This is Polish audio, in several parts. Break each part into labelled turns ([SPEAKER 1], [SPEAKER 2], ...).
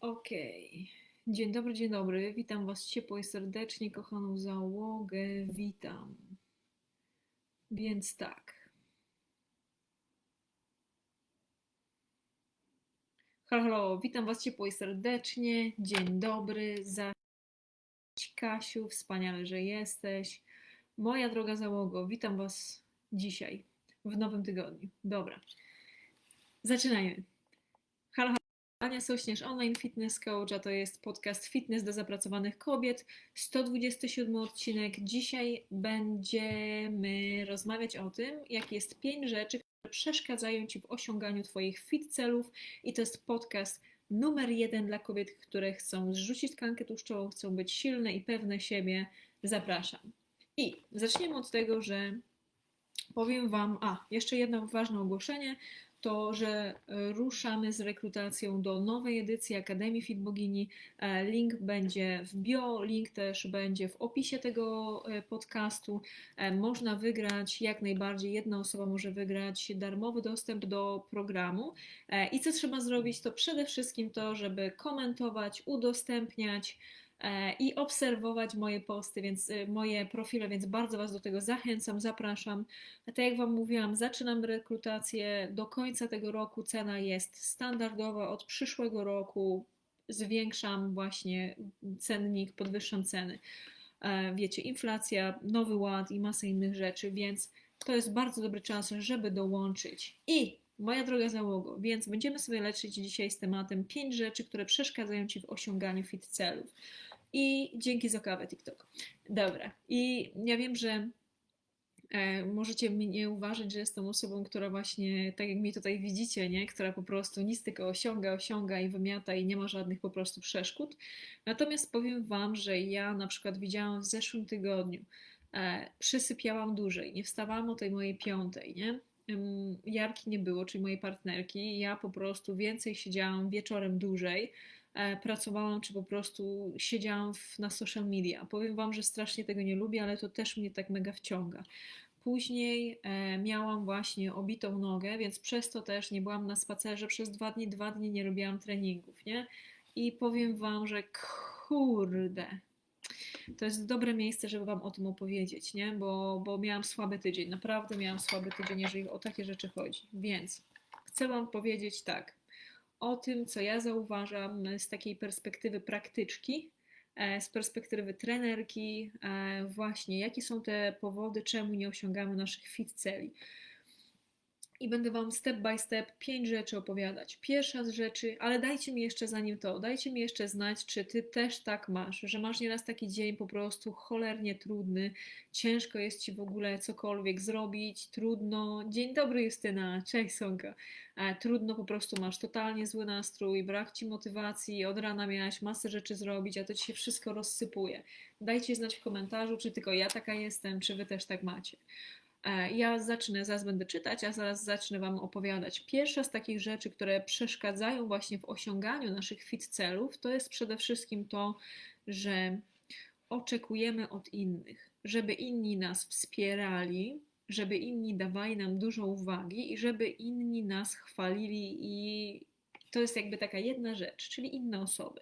[SPEAKER 1] Okej. Dzień dobry, dzień dobry. Witam Was ciepło i serdecznie, kochaną załogę. Witam. Więc tak. Halo, halo, witam Was ciepło i serdecznie. Dzień dobry. Za Kasiu, wspaniale, że jesteś. Moja droga załogo, witam Was dzisiaj, w nowym tygodniu. Dobra, zaczynajmy. Ania Sośnierz, online fitness coach, a to jest podcast Fitness dla zapracowanych kobiet. 127 odcinek. Dzisiaj będziemy rozmawiać o tym, jak jest pięć rzeczy, które przeszkadzają Ci w osiąganiu Twoich fit celów i to jest podcast numer jeden dla kobiet, które chcą zrzucić tkankę tłuszczową, chcą być silne i pewne siebie. Zapraszam. I zaczniemy od tego, że powiem Wam, a jeszcze jedno ważne ogłoszenie to, że e, ruszamy z rekrutacją do nowej edycji Akademii Fit Bogini. E, link będzie w bio, link też będzie w opisie tego e, podcastu. Można wygrać, jak najbardziej, jedna osoba może wygrać darmowy dostęp do programu. I co trzeba zrobić, to przede wszystkim to, żeby komentować, udostępniać, i obserwować moje posty, więc y, moje profile, więc bardzo Was do tego zachęcam, zapraszam. Tak jak Wam mówiłam, zaczynam rekrutację do końca tego roku. Cena jest standardowa od przyszłego roku. Zwiększam właśnie cennik, podwyższam ceny. E, wiecie, inflacja, nowy ład i masę innych rzeczy, więc to jest bardzo dobry czas, żeby dołączyć. I moja droga załogo, więc będziemy sobie leczyć dzisiaj z tematem 5 rzeczy, które przeszkadzają Ci w osiąganiu fit celów. I dzięki za kawę TikTok. Dobra. I ja wiem, że e, możecie mnie uważać, że jestem osobą, która właśnie, tak jak mi tutaj widzicie, nie? która po prostu nic tylko osiąga, osiąga i wymiata i nie ma żadnych po prostu przeszkód. Natomiast powiem Wam, że ja na przykład widziałam w zeszłym tygodniu, e, przysypiałam dłużej, nie wstawałam o tej mojej piątej, nie? Jarki nie było, czyli mojej partnerki. Ja po prostu więcej siedziałam wieczorem dłużej pracowałam, czy po prostu siedziałam w, na social media. Powiem Wam, że strasznie tego nie lubię, ale to też mnie tak mega wciąga. Później e, miałam właśnie obitą nogę, więc przez to też nie byłam na spacerze przez dwa dni, dwa dni nie robiłam treningów, nie? I powiem Wam, że kurde, to jest dobre miejsce, żeby Wam o tym opowiedzieć, nie? Bo, bo miałam słaby tydzień, naprawdę miałam słaby tydzień, jeżeli o takie rzeczy chodzi. Więc chcę Wam powiedzieć tak o tym, co ja zauważam z takiej perspektywy praktyczki, e, z perspektywy trenerki, e, właśnie jakie są te powody, czemu nie osiągamy naszych fit celi i będę Wam step by step pięć rzeczy opowiadać. Pierwsza z rzeczy, ale dajcie mi jeszcze zanim to, dajcie mi jeszcze znać, czy Ty też tak masz, że masz nieraz taki dzień po prostu cholernie trudny, ciężko jest Ci w ogóle cokolwiek zrobić, trudno. Dzień dobry Justyna, cześć Sonka. E, trudno po prostu masz totalnie zły nastrój, brak Ci motywacji, od rana miałaś masę rzeczy zrobić, a to Ci się wszystko rozsypuje. Dajcie znać w komentarzu, czy tylko ja taka jestem, czy Wy też tak macie. E, ja zacznę, zaraz będę czytać, a zaraz zacznę Wam opowiadać. Pierwsza z takich rzeczy, które przeszkadzają właśnie w osiąganiu naszych fit celów, to jest przede wszystkim to, że oczekujemy od innych, żeby inni nas wspierali, żeby inni dawali nam dużo uwagi i żeby inni nas chwalili i to jest jakby taka jedna rzecz, czyli inne osoby.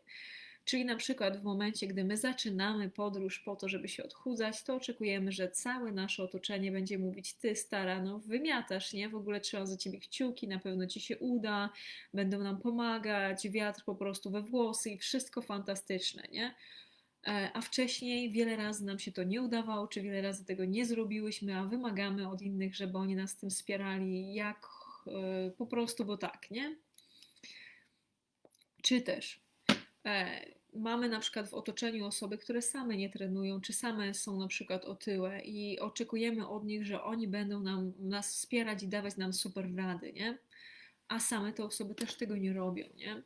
[SPEAKER 1] Czyli na przykład w momencie, gdy my zaczynamy podróż po to, żeby się odchudzać, to oczekujemy, że całe nasze otoczenie będzie mówić: Ty, stara, no wymiatasz, nie? W ogóle trzeba za ciebie kciuki, na pewno ci się uda, będą nam pomagać, wiatr po prostu we włosy i wszystko fantastyczne, nie? E, a wcześniej wiele razy nam się to nie udawało, czy wiele razy tego nie zrobiłyśmy, a wymagamy od innych, żeby oni nas tym wspierali, jak e, po prostu, bo tak, nie? Czy też e, mamy na przykład w otoczeniu osoby, które same nie trenują, czy same są na przykład otyłe i oczekujemy od nich, że oni będą nam, nas wspierać i dawać nam super rady, nie? A same te osoby też tego nie robią, nie?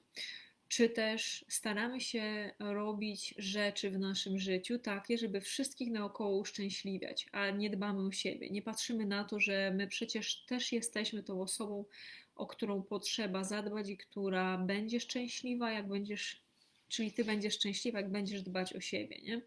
[SPEAKER 1] Czy też staramy się robić rzeczy w naszym życiu takie, żeby wszystkich naokoło uszczęśliwiać, a nie dbamy o siebie. Nie patrzymy na to, że my przecież też jesteśmy tą osobą, o którą potrzeba zadbać i która będzie szczęśliwa, jak będziesz czyli ty będziesz szczęśliwa, jak będziesz dbać o siebie, nie?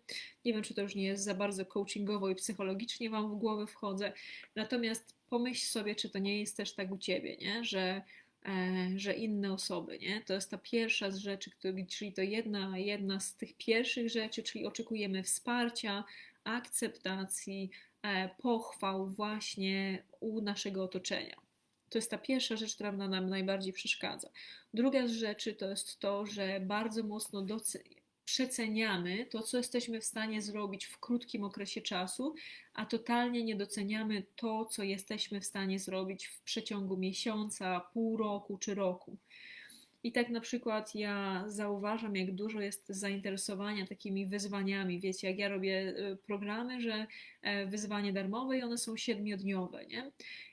[SPEAKER 1] Nie wiem, czy to już nie jest za bardzo coachingowo i psychologicznie wam w głowę wchodzę, natomiast pomyśl sobie, czy to nie jest też tak u ciebie, nie? Że e, że inne osoby, nie? To jest ta pierwsza z rzeczy, czyli to jedna, jedna z tych pierwszych rzeczy, czyli oczekujemy wsparcia, akceptacji, e, pochwał właśnie u naszego otoczenia. To jest ta pierwsza rzecz, która nam najbardziej przeszkadza. Druga z rzeczy to jest to, że bardzo mocno doceniamy przeceniamy to, co jesteśmy w stanie zrobić w krótkim okresie czasu, a totalnie nie doceniamy to, co jesteśmy w stanie zrobić w przeciągu miesiąca, pół roku czy roku. I tak na przykład ja zauważam, jak dużo jest zainteresowania takimi wyzwaniami. Wiecie, jak ja robię y, programy, że e, wyzwanie darmowe i one są siedmiodniowe, nie?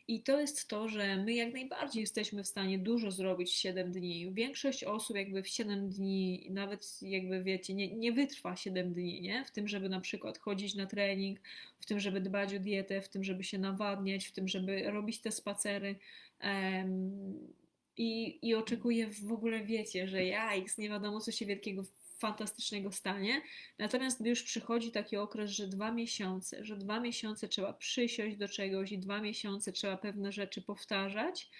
[SPEAKER 1] I to jest to, że my jak najbardziej jesteśmy w stanie dużo zrobić w 7 dni. Większość osób jakby w 7 dni, nawet jakby wiecie, nie, nie wytrwa 7 dni, nie? W tym, żeby na przykład chodzić na trening, w tym, żeby dbać o dietę, w tym, żeby się nawadniać, w tym, żeby robić te spacery. Um, i, I oczekuję w ogóle, wiecie, że ja, nie wiadomo, co się wielkiego fantastycznego stanie. Natomiast gdy już przychodzi taki okres, że dwa miesiące, że dwa miesiące trzeba przysiąść do czegoś i dwa miesiące trzeba pewne rzeczy powtarzać,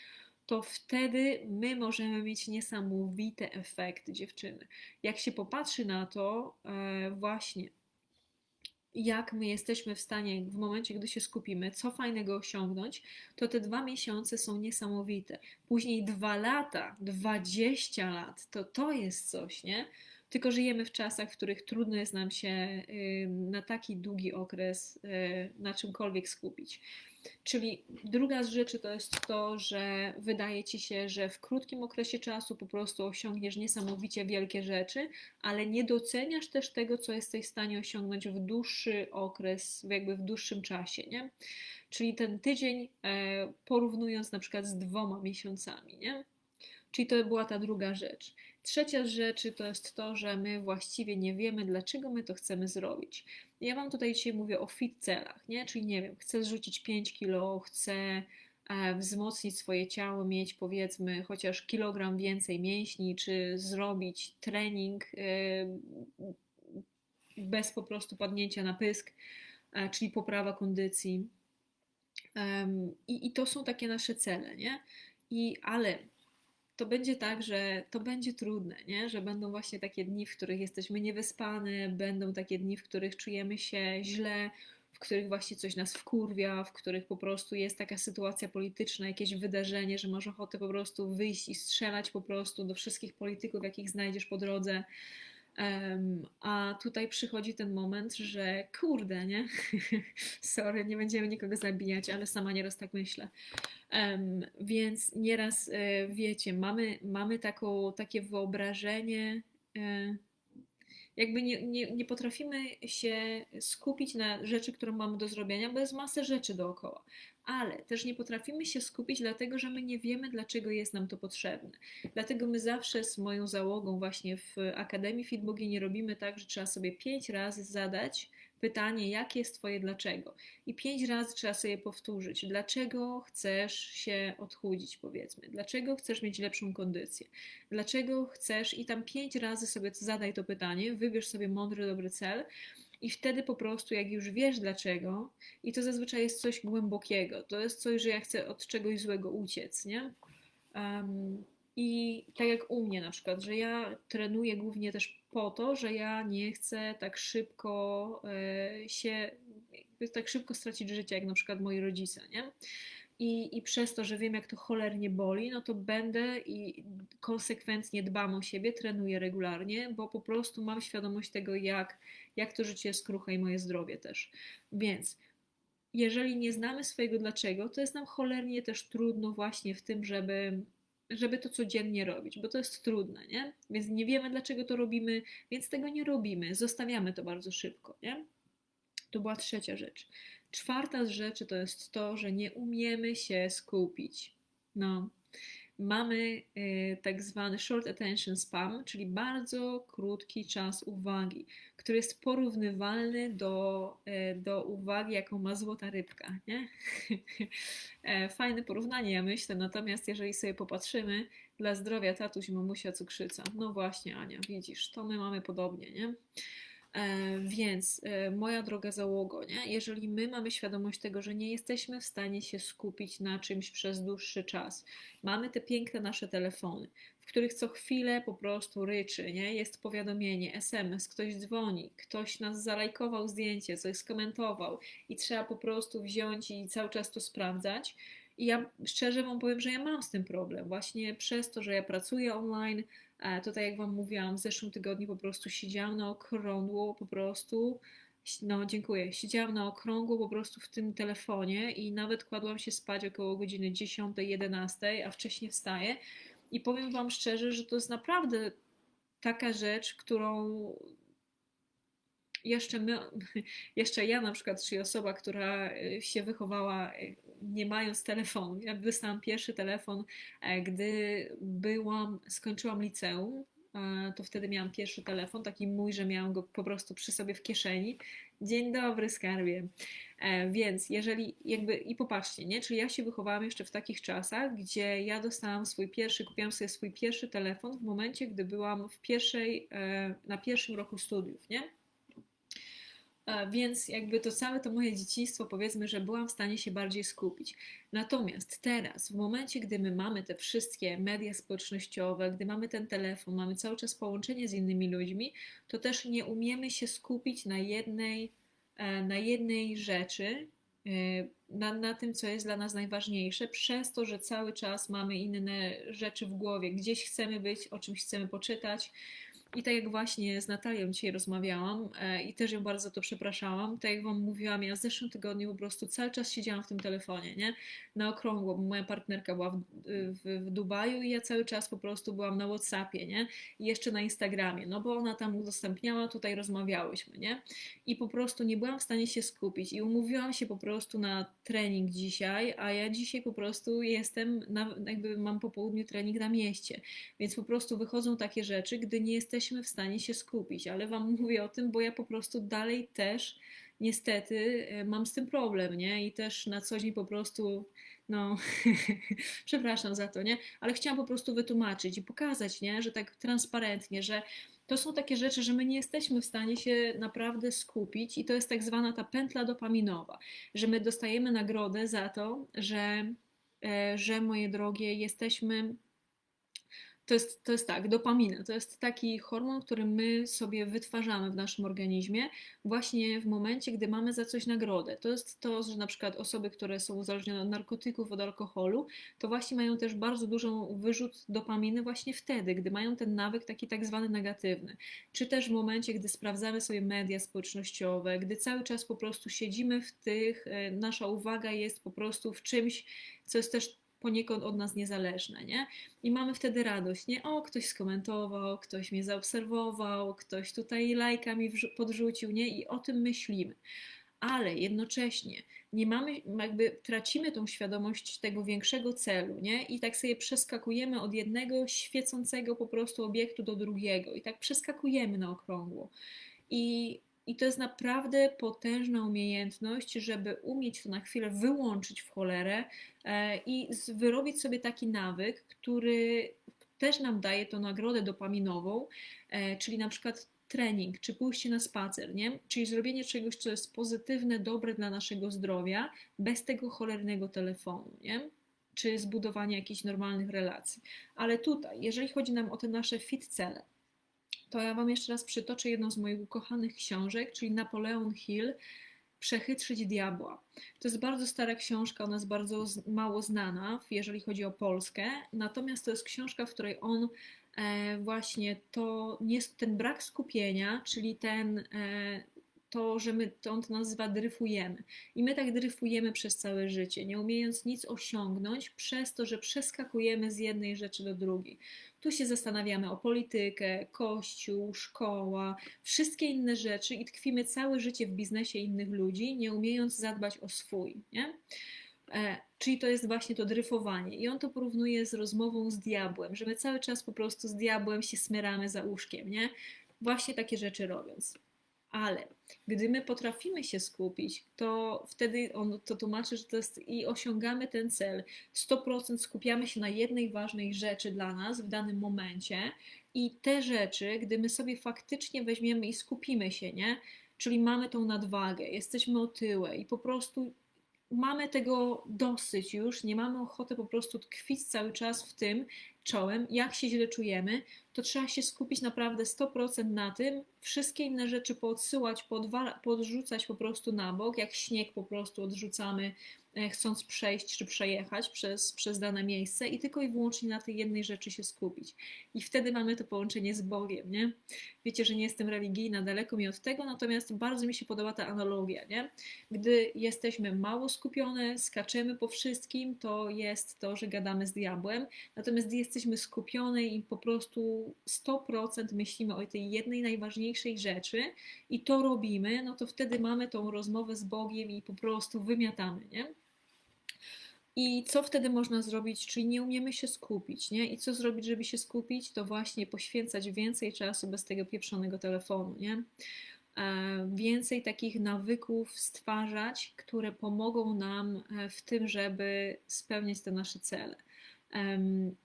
[SPEAKER 1] to wtedy my możemy mieć niesamowite efekty, dziewczyny. Jak się popatrzy na to, e, właśnie jak my jesteśmy w stanie w momencie, gdy się skupimy, co fajnego osiągnąć, to te dwa miesiące są niesamowite. Później dwa lata, dwadzieścia lat, to to jest coś, nie? Tylko żyjemy w czasach, w których trudno jest nam się na taki długi okres y, na czymkolwiek skupić. Czyli druga z rzeczy to jest to, że wydaje ci się, że w krótkim okresie czasu po prostu osiągniesz niesamowicie wielkie rzeczy, ale nie doceniasz też tego, co jesteś w stanie osiągnąć w dłuższy okres, jakby w dłuższym czasie, nie? Czyli ten tydzień e, porównując na przykład z dwoma miesiącami, nie? Czyli to była ta druga rzecz. Trzecia z rzeczy to jest to, że my właściwie nie wiemy, dlaczego my to chcemy zrobić. Ja Wam tutaj dzisiaj mówię o fit celach, nie? Czyli nie wiem, chcę zrzucić 5 kilo, chcę e, wzmocnić swoje ciało, mieć powiedzmy chociaż kilogram więcej mięśni, czy zrobić trening e, bez po prostu padnięcia na pysk, e, czyli poprawa kondycji. I, I to są takie nasze cele, nie? I ale to będzie tak, że to będzie trudne, nie? że będą właśnie takie dni, w których jesteśmy niewyspane, będą takie dni, w których czujemy się źle, w których właśnie coś nas wkurwia, w których po prostu jest taka sytuacja polityczna, jakieś wydarzenie, że masz ochotę po prostu wyjść i strzelać po prostu do wszystkich polityków, jakich znajdziesz po drodze. A tutaj przychodzi ten moment, że kurde, nie? Sorry, nie będziemy nikogo zabijać, ale sama nieraz tak myślę. Więc nieraz, e, wiecie, mamy, mamy taką, takie wyobrażenie, e, jakby nie, nie, nie potrafimy się skupić na rzeczy, które mamy do zrobienia, bo jest masę rzeczy dookoła. Ale też nie potrafimy się skupić, dlatego że my nie wiemy, dlaczego jest nam to potrzebne. Dlatego my zawsze z moją załogą, właśnie w Akademii Fitbogi, nie robimy tak, że trzeba sobie pięć razy zadać pytanie, jakie jest Twoje dlaczego. I pięć razy trzeba sobie powtórzyć, dlaczego chcesz się odchudzić, powiedzmy, dlaczego chcesz mieć lepszą kondycję, dlaczego chcesz, i tam pięć razy sobie zadaj to pytanie, wybierz sobie mądry, dobry cel. I wtedy po prostu, jak już wiesz dlaczego, i to zazwyczaj jest coś głębokiego, to jest coś, że ja chcę od czegoś złego uciec, nie? Um, i tak jak u mnie na przykład, że ja trenuję głównie też po to, że ja nie chcę tak szybko e, się, tak szybko stracić życie, jak na przykład moi rodzice, nie? I, I przez to, że wiem, jak to cholernie boli, no to będę i konsekwentnie dbam o siebie, trenuję regularnie, bo po prostu mam świadomość tego, jak, jak to życie jest kruche i moje zdrowie też. Więc jeżeli nie znamy swojego dlaczego, to jest nam cholernie też trudno właśnie w tym, żeby żeby to codziennie robić, bo to jest trudne, nie? Więc nie wiemy, dlaczego to robimy, więc tego nie robimy, zostawiamy to bardzo szybko, nie? To była trzecia rzecz. Czwarta z rzeczy to jest to, że nie umiemy się skupić. No, mamy y, tak zwany short attention span, czyli bardzo krótki czas uwagi, który jest porównywalny do, y, do uwagi, jaką ma złota rybka. Nie? E, fajne porównanie, ja myślę, natomiast jeżeli sobie popatrzymy, dla zdrowia tatuś, mamusia, cukrzyca. No właśnie, Ania, widzisz, to my mamy podobnie, nie? E, więc e, moja droga załogo, nie? jeżeli my mamy świadomość tego, że nie jesteśmy w stanie się skupić na czymś przez dłuższy czas, mamy te piękne nasze telefony, w których co chwilę po prostu ryczy, nie? jest powiadomienie, SMS, ktoś dzwoni, ktoś nas zalajkował zdjęcie, coś skomentował i trzeba po prostu wziąć i cały czas to sprawdzać. I ja szczerze Wam powiem, że ja mam z tym problem. Właśnie przez to, że ja pracuję online, E, to tak jak Wam mówiłam, w zeszłym tygodniu po prostu siedziałam na okrągło, po prostu, no dziękuję, siedziałam na okrągło po prostu w tym telefonie i nawet kładłam się spać około godziny 10-11, a wcześniej wstaję. I powiem Wam szczerze, że to jest naprawdę taka rzecz, którą jeszcze my, jeszcze ja na przykład, czyli osoba, która e, się wychowała e, nie mając telefonu. Ja dostałam pierwszy telefon, e, gdy byłam, skończyłam liceum, to wtedy miałam pierwszy telefon, taki mój, że miałam go po prostu przy sobie w kieszeni. Dzień dobry, skarbie. Więc jeżeli jakby, i popatrzcie, nie? Czyli ja się wychowałam jeszcze w takich czasach, gdzie ja dostałam swój pierwszy, kupiłam sobie swój pierwszy telefon w momencie, gdy byłam w pierwszej, na pierwszym roku studiów, nie? Więc jakby to całe to moje dzieciństwo, powiedzmy, że byłam w stanie się bardziej skupić. Natomiast teraz, w momencie, gdy my mamy te wszystkie media społecznościowe, gdy mamy ten telefon, mamy cały czas połączenie z innymi ludźmi, to też nie umiemy się skupić na jednej, e, na jednej rzeczy, e, na, na tym, co jest dla nas najważniejsze, przez to, że cały czas mamy inne rzeczy w głowie. Gdzieś chcemy być, o czymś chcemy poczytać, i tak jak właśnie z Natalią dzisiaj rozmawiałam e, i też ją bardzo za to przepraszałam, tak jak Wam mówiłam, ja w zeszłym tygodniu po prostu cały czas siedziałam w tym telefonie, nie? Na okrągło, bo moja partnerka była w, w, w Dubaju i ja cały czas po prostu byłam na Whatsappie, nie? I jeszcze na Instagramie, no bo ona tam udostępniała, tutaj rozmawiałyśmy, nie? I po prostu nie byłam w stanie się skupić i umówiłam się po prostu na trening dzisiaj, a ja dzisiaj po prostu jestem, na, jakby mam po południu trening na mieście, więc po prostu wychodzą takie rzeczy, gdy nie jesteśmy jesteśmy w stanie się skupić, ale Wam mówię o tym, bo ja po prostu dalej też niestety e, mam z tym problem, nie? I też na co dzień po prostu, no, przepraszam za to, nie? Ale chciałam po prostu wytłumaczyć i pokazać, nie? Że tak transparentnie, że to są takie rzeczy, że my nie jesteśmy w stanie się naprawdę skupić i to jest tak zwana ta pętla dopaminowa, że my dostajemy nagrodę za to, że, e, że moje drogie, jesteśmy to jest, to jest tak, dopamina. To jest taki hormon, który my sobie wytwarzamy w naszym organizmie właśnie w momencie, gdy mamy za coś nagrodę. To jest to, że na przykład osoby, które są uzależnione od narkotyków, od alkoholu, to właśnie mają też bardzo dużą wyrzut dopaminy właśnie wtedy, gdy mają ten nawyk taki tak zwany negatywny. Czy też w momencie, gdy sprawdzamy sobie media społecznościowe, gdy cały czas po prostu siedzimy w tych, e, nasza uwaga jest po prostu w czymś, co jest też poniekąd od nas niezależne, nie? I mamy wtedy radość, nie? O, ktoś skomentował, ktoś mnie zaobserwował, ktoś tutaj lajka mi podrzucił, nie? I o tym myślimy. Ale jednocześnie nie mamy, jakby tracimy tą świadomość tego większego celu, nie? I tak sobie przeskakujemy od jednego świecącego po prostu obiektu do drugiego i tak przeskakujemy na okrągło. I i to jest naprawdę potężna umiejętność, żeby umieć to na chwilę wyłączyć w cholerę e, i wyrobić sobie taki nawyk, który też nam daje tą nagrodę dopaminową, e, czyli na przykład trening, czy pójście na spacer, nie? Czyli zrobienie czegoś, co jest pozytywne, dobre dla naszego zdrowia, bez tego cholernego telefonu, nie? Czy zbudowania jakichś normalnych relacji. Ale tutaj, jeżeli chodzi nam o te nasze fit cele, to ja Wam jeszcze raz przytoczę jedną z moich ukochanych książek, czyli Napoleon Hill, Przechytrzyć diabła. To jest bardzo stara książka, ona jest bardzo mało znana, jeżeli chodzi o Polskę, natomiast to jest książka, w której on e, właśnie to, ten brak skupienia, czyli ten e, to, że my, to on to nazywa dryfujemy. I my tak dryfujemy przez całe życie, nie umiejąc nic osiągnąć, przez to, że przeskakujemy z jednej rzeczy do drugiej. Tu się zastanawiamy o politykę, kościół, szkoła, wszystkie inne rzeczy i tkwimy całe życie w biznesie innych ludzi, nie umiejąc zadbać o swój. Nie? E, czyli to jest właśnie to dryfowanie. I on to porównuje z rozmową z diabłem, że my cały czas po prostu z diabłem się smyramy za łóżkiem, nie? Właśnie takie rzeczy robiąc. Ale gdy my potrafimy się skupić, to wtedy on to tłumaczy, że to jest i osiągamy ten cel. 100% skupiamy się na jednej ważnej rzeczy dla nas w danym momencie i te rzeczy, gdy my sobie faktycznie weźmiemy i skupimy się, nie? Czyli mamy tą nadwagę, jesteśmy otyłe i po prostu mamy tego dosyć już, nie mamy ochoty po prostu tkwić cały czas w tym czołem, jak się źle czujemy, to trzeba się skupić naprawdę 100% na tym, wszystkie inne rzeczy poodsyłać, podrzucać po prostu na bok, jak śnieg po prostu odrzucamy E, chcąc przejść czy przejechać przez, przez dane miejsce i tylko i wyłącznie na tej jednej rzeczy się skupić. I wtedy mamy to połączenie z Bogiem, nie? Wiecie, że nie jestem religijna, daleko mi od tego, natomiast bardzo mi się podoba ta analogia, nie? Gdy jesteśmy mało skupione, skaczemy po wszystkim, to jest to, że gadamy z diabłem, natomiast gdy jesteśmy skupione i po prostu 100% myślimy o tej jednej najważniejszej rzeczy i to robimy, no to wtedy mamy tą rozmowę z Bogiem i po prostu wymiatamy, nie? I co wtedy można zrobić? Czyli nie umiemy się skupić, nie? I co zrobić, żeby się skupić? To właśnie poświęcać więcej czasu bez tego pieprzonego telefonu, nie? E, więcej takich nawyków stwarzać, które pomogą nam e, w tym, żeby spełniać te nasze cele.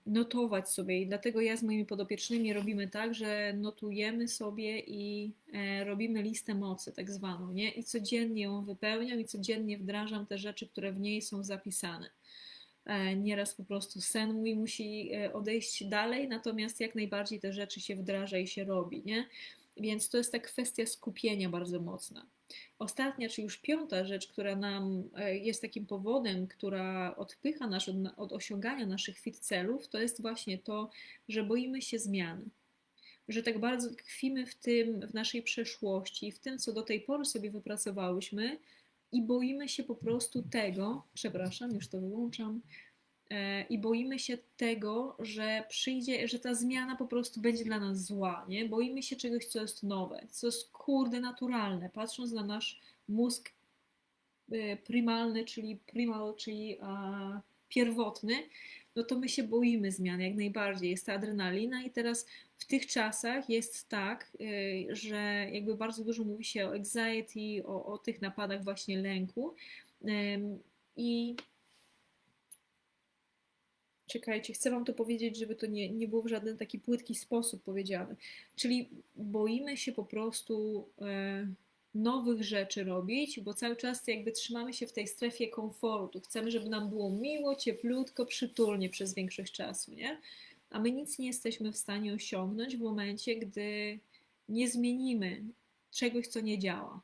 [SPEAKER 1] Notować sobie, i dlatego ja z moimi podopiecznymi robimy tak, że notujemy sobie i e, robimy listę mocy, tak zwaną, nie? I codziennie ją wypełniam i codziennie wdrażam te rzeczy, które w niej są zapisane. E, nieraz po prostu sen mój musi e, odejść dalej, natomiast jak najbardziej te rzeczy się wdraża i się robi, nie? Więc to jest ta kwestia skupienia bardzo mocna. Ostatnia, czy już piąta rzecz, która nam e, jest takim powodem, która odpycha nas od, od osiągania naszych fit celów, to jest właśnie to, że boimy się zmian. Że tak bardzo tkwimy w tym, w naszej przeszłości, w tym, co do tej pory sobie wypracowałyśmy, i boimy się po prostu tego, przepraszam, już to wyłączam, i boimy się tego, że przyjdzie, że ta zmiana po prostu będzie dla nas zła, nie? Boimy się czegoś, co jest nowe, co jest kurde naturalne, patrząc na nasz mózg e, primalny, czyli primal, czyli pierwotny, no to my się boimy zmian jak najbardziej. Jest ta adrenalina i teraz w tych czasach jest tak, y, że jakby bardzo dużo mówi się o anxiety, o, o tych napadach właśnie lęku i czekajcie, chcę Wam to powiedzieć, żeby to nie, nie było w żaden taki płytki sposób powiedziane. Czyli boimy się po prostu e, nowych rzeczy robić, bo cały czas jakby trzymamy się w tej strefie komfortu. Chcemy, żeby nam było miło, cieplutko, przytulnie przez większość czasu, nie? A my nic nie jesteśmy w stanie osiągnąć w momencie, gdy nie zmienimy czegoś, co nie działa.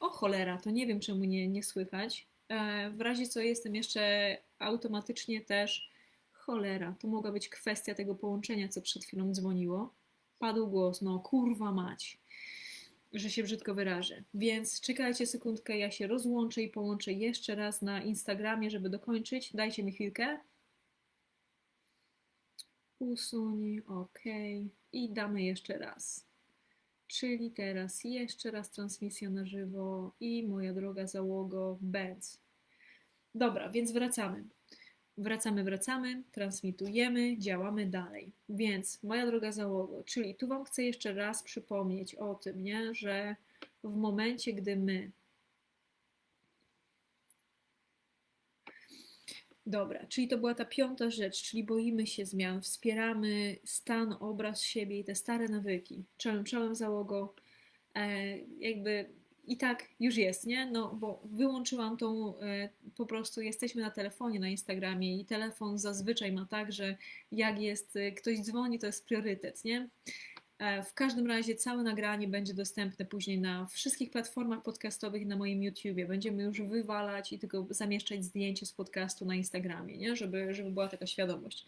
[SPEAKER 1] O cholera, to nie wiem, czemu nie, nie słychać. E, w razie co jestem jeszcze automatycznie też cholera, to mogła być kwestia tego połączenia, co przed chwilą dzwoniło. Padł głos, no kurwa mać że się brzydko wyrażę. Więc czekajcie sekundkę, ja się rozłączę i połączę jeszcze raz na Instagramie, żeby dokończyć. Dajcie mi chwilkę. Usuń, ok. I damy jeszcze raz. Czyli teraz jeszcze raz transmisja na żywo i moja droga załogo, Benz. Dobra, więc wracamy. Wracamy, wracamy, transmitujemy, działamy dalej. Więc, moja droga załogo, czyli tu Wam chcę jeszcze raz przypomnieć o tym, nie, że w momencie, gdy my Dobra, czyli to była ta piąta rzecz, czyli boimy się zmian, wspieramy stan, obraz siebie i te stare nawyki. Czołem, czołem załogo, e, jakby i tak już jest, nie? No bo wyłączyłam tą, e, po prostu jesteśmy na telefonie, na Instagramie i telefon zazwyczaj ma tak, że jak jest, e, ktoś dzwoni, to jest priorytet, nie? E, w każdym razie całe nagranie będzie dostępne później na wszystkich platformach podcastowych na moim YouTubie. Będziemy już wywalać i tylko zamieszczać zdjęcie z podcastu na Instagramie, nie? Żeby, żeby była taka świadomość.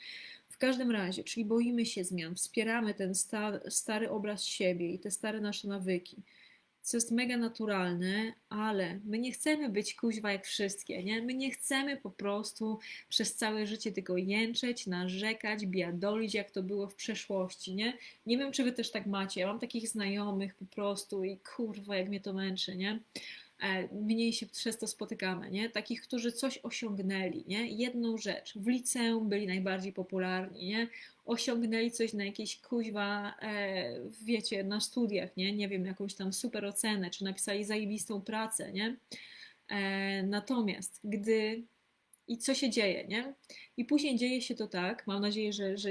[SPEAKER 1] W każdym razie, czyli boimy się zmian, wspieramy ten sta, stary obraz siebie i te stare nasze nawyki co jest mega naturalne, ale my nie chcemy być kuźwa jak wszystkie, nie? My nie chcemy po prostu przez całe życie tylko jęczeć, narzekać, biadolić, jak to było w przeszłości, nie? Nie wiem, czy wy też tak macie. Ja mam takich znajomych po prostu i kurwa, jak mnie to męczy, nie? E, mniej się przez to spotykamy, nie? Takich, którzy coś osiągnęli, nie? Jedną rzecz. W liceum byli najbardziej popularni, nie? Osiągnęli coś na jakiejś kuźwa, e, wiecie, na studiach, nie? Nie wiem, jakąś tam super ocenę, czy napisali zajebistą pracę, nie? E, natomiast gdy i co się dzieje, nie? I później dzieje się to tak, mam nadzieję, że, że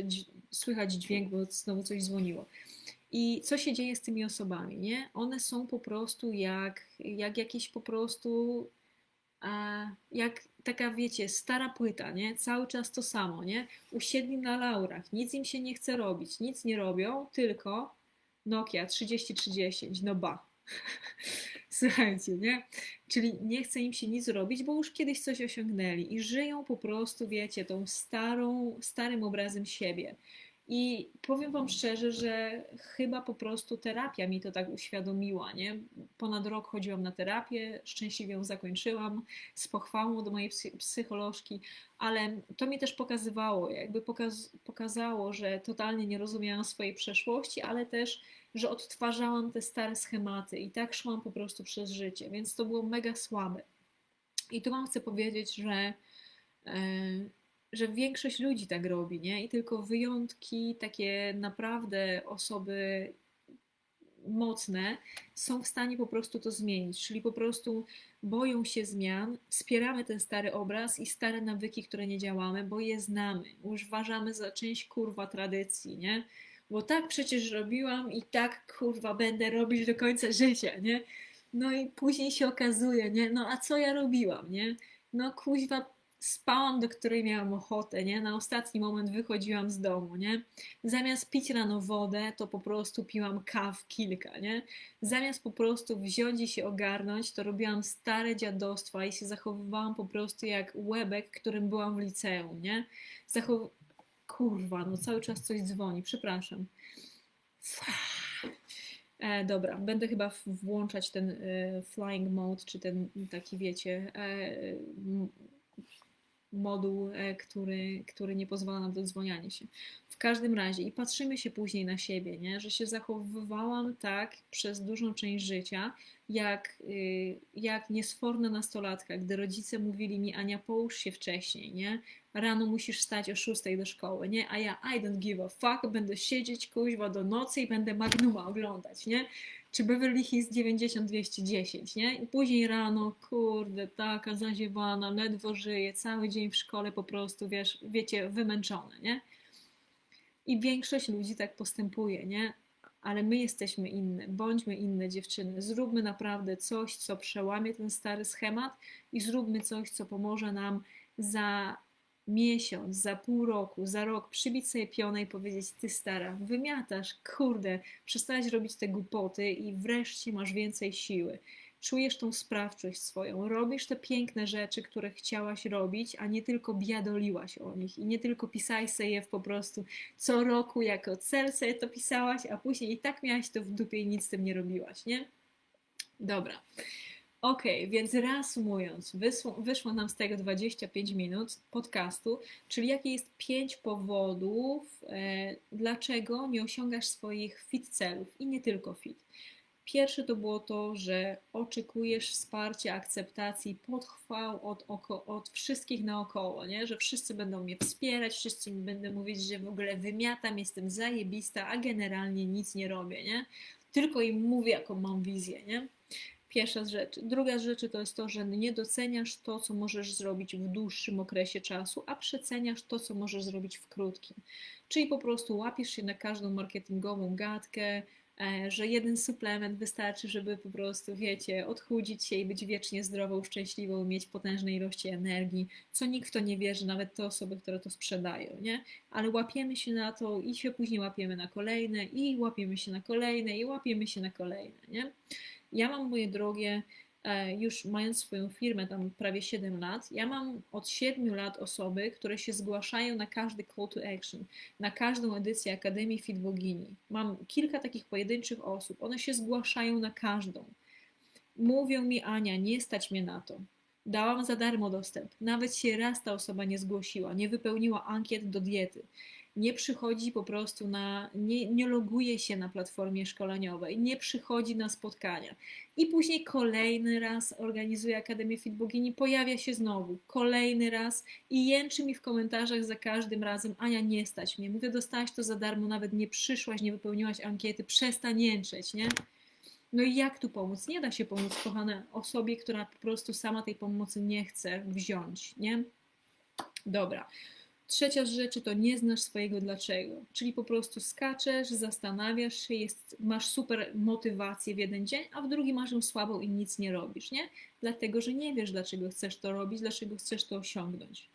[SPEAKER 1] słychać dźwięk, bo znowu coś dzwoniło. I co się dzieje z tymi osobami, nie? One są po prostu jak, jak jakieś po prostu, jak taka, wiecie, stara płyta, nie? Cały czas to samo, nie? Usiedli na laurach, nic im się nie chce robić, nic nie robią, tylko Nokia 3030, no ba. Słuchajcie, nie? Czyli nie chce im się nic robić, bo już kiedyś coś osiągnęli i żyją po prostu, wiecie, tą starą, starym obrazem siebie. I powiem Wam szczerze, że chyba po prostu terapia mi to tak uświadomiła, nie? Ponad rok chodziłam na terapię, szczęśliwie ją zakończyłam z pochwałą do mojej psycholożki, ale to mi też pokazywało, jakby pokaz pokazało, że totalnie nie rozumiałam swojej przeszłości, ale też, że odtwarzałam te stare schematy i tak szłam po prostu przez życie, więc to było mega słabe. I tu Wam chcę powiedzieć, że yy, że większość ludzi tak robi, nie? I tylko wyjątki, takie naprawdę osoby mocne są w stanie po prostu to zmienić, czyli po prostu boją się zmian, wspieramy ten stary obraz i stare nawyki, które nie działamy, bo je znamy, uważamy za część kurwa tradycji, nie? Bo tak przecież robiłam i tak kurwa będę robić do końca życia, nie? No i później się okazuje, nie? No a co ja robiłam, nie? No kuźwa spałam, do której miałam ochotę, nie? Na ostatni moment wychodziłam z domu, nie? Zamiast pić rano wodę, to po prostu piłam kaw kilka, nie? Zamiast po prostu wziąć i się ogarnąć, to robiłam stare dziadostwa i się zachowywałam po prostu jak łebek, którym byłam w liceum, nie? Zachow... Kurwa, no cały czas coś dzwoni, przepraszam. E, dobra, będę chyba włączać ten e, flying mode, czy ten taki, wiecie, e, moduł, e, który, który nie pozwala na dodzwonianie się. W każdym razie i patrzymy się później na siebie, nie? że się zachowywałam tak przez dużą część życia, jak, y, jak niesforna nastolatka, gdy rodzice mówili mi, Ania, połóż się wcześniej, nie? Rano musisz stać o 6 do szkoły, nie? A ja, I don't give a fuck, będę siedzieć kuźwa do nocy i będę Magnuma oglądać, nie? Czy Beverly Hills 90-210, nie? I później rano, kurde, taka zaziewana, ledwo żyje, cały dzień w szkole po prostu, wiesz, wiecie, wymęczone, nie? I większość ludzi tak postępuje, nie? Ale my jesteśmy inne, bądźmy inne dziewczyny, zróbmy naprawdę coś, co przełamie ten stary schemat i zróbmy coś, co pomoże nam za miesiąc, za pół roku, za rok przybić sobie pionę i powiedzieć, ty stara, wymiatasz, kurde, przestałaś robić te głupoty i wreszcie masz więcej siły. Czujesz tą sprawczość swoją, robisz te piękne rzeczy, które chciałaś robić, a nie tylko biadoliłaś o nich i nie tylko pisałaś sobie je po prostu co roku jako cel sobie to pisałaś, a później i tak miałaś to w dupie i nic z tym nie robiłaś, nie? Dobra. Ok, więc reasumując, wyszło, nam z tego 25 minut podcastu, czyli jakie jest pięć powodów, e, dlaczego nie osiągasz swoich fit celów i nie tylko fit. Pierwsze to było to, że oczekujesz wsparcia, akceptacji, podchwał od, oko, od wszystkich naokoło, nie? że wszyscy będą mnie wspierać, wszyscy mi będą mówić, że w ogóle wymiatam, jestem zajebista, a generalnie nic nie robię. Nie? Tylko im mówię, jaką mam wizję. Nie? Pierwsza z rzeczy. Druga z rzeczy to jest to, że nie doceniasz to, co możesz zrobić w dłuższym okresie czasu, a przeceniasz to, co możesz zrobić w krótkim. Czyli po prostu łapiesz się na każdą marketingową gadkę, e, że jeden suplement wystarczy, żeby po prostu, wiecie, odchudzić się i być wiecznie zdrową, szczęśliwą, mieć potężne ilości energii, co nikt w to nie wierzy, nawet te osoby, które to sprzedają, nie? Ale łapiemy się na to i się później łapiemy na kolejne i łapiemy się na kolejne i łapiemy się na kolejne, nie? Ja mam, moje drogie, e, już mając swoją firmę tam prawie 7 lat, ja mam od 7 lat osoby, które się zgłaszają na każdy call to action, na każdą edycję Akademii Fit Bogini. Mam kilka takich pojedynczych osób, one się zgłaszają na każdą. Mówią mi, Ania, nie stać mnie na to. Dałam za darmo dostęp. Nawet się raz ta osoba nie zgłosiła, nie wypełniła ankiet do diety. Nie przychodzi po prostu na, nie, nie loguje się na platformie szkoleniowej, nie przychodzi na spotkania. I później kolejny raz organizuje Akademię Fit Bogini, pojawia się znowu, kolejny raz i jęczy mi w komentarzach za każdym razem, Ania, nie stać mnie. Mówię, dostałaś to za darmo, nawet nie przyszłaś, nie wypełniłaś ankiety, przestań jęczeć, nie? No i jak tu pomóc? Nie da się pomóc, kochane, osobie, która po prostu sama tej pomocy nie chce wziąć, nie? Dobra. Trzecia z rzeczy to nie znasz swojego dlaczego, czyli po prostu skaczesz, zastanawiasz się, jest, masz super motywację w jeden dzień, a w drugi masz ją słabą i nic nie robisz, nie? Dlatego, że nie wiesz, dlaczego chcesz to robić, dlaczego chcesz to osiągnąć.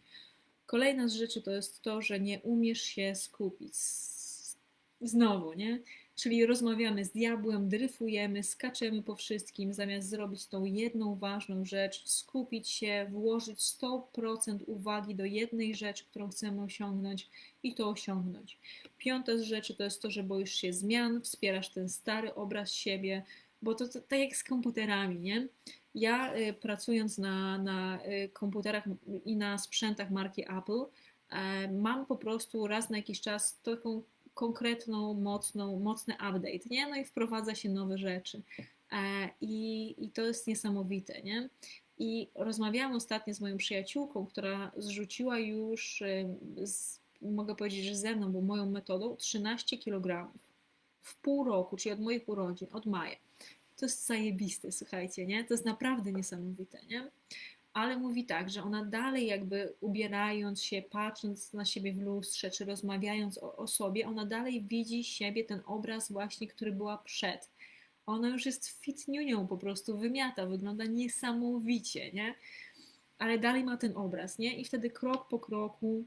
[SPEAKER 1] Kolejna z rzeczy to jest to, że nie umiesz się skupić. Znowu, nie? Czyli rozmawiamy z diabłem, dryfujemy, skaczemy po wszystkim, zamiast zrobić tą jedną ważną rzecz, skupić się, włożyć 100% uwagi do jednej rzeczy, którą chcemy osiągnąć i to osiągnąć. Piąta z rzeczy to jest to, że boisz się zmian, wspierasz ten stary obraz siebie, bo to, to tak jak z komputerami, nie? Ja y, pracując na, na y, komputerach i na sprzętach marki Apple, y, mam po prostu raz na jakiś czas taką konkretną, mocną, mocny update, nie? No i wprowadza się nowe rzeczy. E, I, I to jest niesamowite, nie? I rozmawiałam ostatnio z moją przyjaciółką, która zrzuciła już, z, mogę powiedzieć, że ze mną, bo moją metodą, 13 kg w pół roku, czyli od moich urodzin, od maja. To jest zajebiste, słuchajcie, nie? To jest naprawdę niesamowite, nie? Ale mówi tak, że ona dalej jakby ubierając się, patrząc na siebie w lustrze, czy rozmawiając o, o sobie, ona dalej widzi siebie, ten obraz właśnie, który była przed. Ona już jest fitniunią, po prostu wymiata, wygląda niesamowicie, nie? Ale dalej ma ten obraz, nie? I wtedy krok po kroku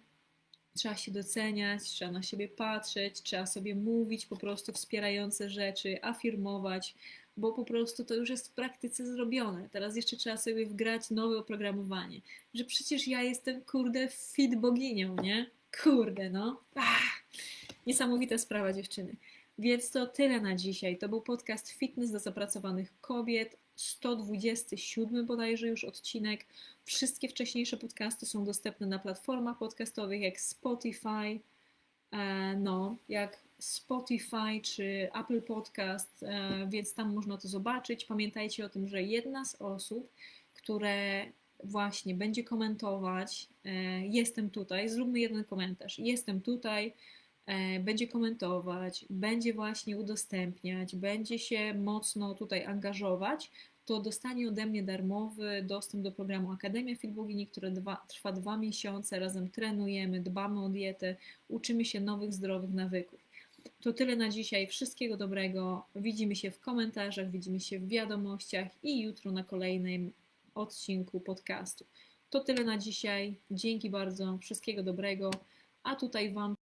[SPEAKER 1] trzeba się doceniać, trzeba na siebie patrzeć, trzeba sobie mówić po prostu wspierające rzeczy, afirmować, bo po prostu to już jest w praktyce zrobione. Teraz jeszcze trzeba sobie wgrać nowe oprogramowanie, że przecież ja jestem, kurde, fit boginią, nie? Kurde, no. Ach, niesamowita sprawa, dziewczyny. Więc to tyle na dzisiaj. To był podcast Fitness dla zapracowanych kobiet. 127 bodajże już odcinek. Wszystkie wcześniejsze podcasty są dostępne na platformach podcastowych jak Spotify, e, no, jak Spotify czy Apple Podcast, e, więc tam można to zobaczyć. Pamiętajcie o tym, że jedna z osób, które właśnie będzie komentować, e, jestem tutaj, zróbmy jeden komentarz, jestem tutaj, e, będzie komentować, będzie właśnie udostępniać, będzie się mocno tutaj angażować, to dostanie ode mnie darmowy dostęp do programu Akademia Fitbogini, który dwa, trwa dwa miesiące. Razem trenujemy, dbamy o dietę, uczymy się nowych, zdrowych nawyków. To tyle na dzisiaj. Wszystkiego dobrego. Widzimy się w komentarzach, widzimy się w wiadomościach i jutro na kolejnym odcinku podcastu. To tyle na dzisiaj. Dzięki bardzo. Wszystkiego dobrego. A tutaj Wam